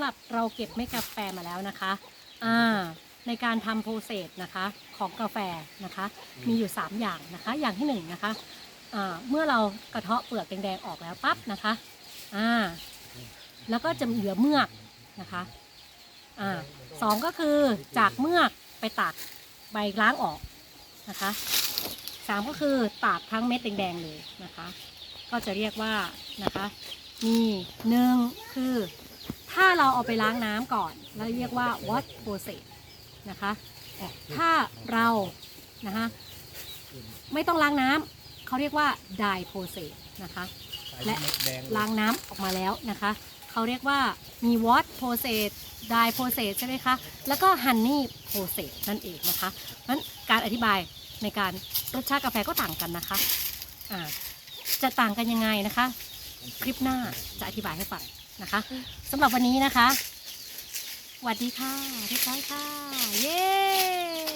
ำหรับเราเก็บเม็ดกาแฟมาแล้วนะคะอ่าในการทำโปรเซสนะคะของกาแฟนะคะ มีอยู่ 3 อย่างนะคะ อย่างที่1นงนะคะอ่าเมื่อเรากระเทาะเปลือกแดงๆออกแล้วปั๊บนะคะอ่าแล้วก็จะเหลือเมือกนะคะอ่าสองก็คือจากเมือกไปตากใบล้างออกนะคะสามก็คือตากทั้งเม็ดแดงๆเลยนะคะ ก็จะเรียกว่านะคะมีหนึ่งคือถ้า เราเอาไปล้างน้ำก่อนเราเรียกว่า wash process นะคะถ้าเรานะคะไม่ต้องล้างน้ำเขาเรียกว่า dye process นะคะและล้างน้ำออกมาแล้วนะคะเขาเรียกว่ามี wash process dye process ใช่ไหมคะแล้วก็ honey process นั่นเองนะคะนั้นการอธิบายในการรสชาติกาแฟก็ต่างกันนะคะอ่าจะต่างกันยังไงนะคะ คลิปหน้าจะอธิบายให้ฟังนะคะสำหรับวันนี้นะคะสวัสดีค่ะทุกท่านค่ะ เย้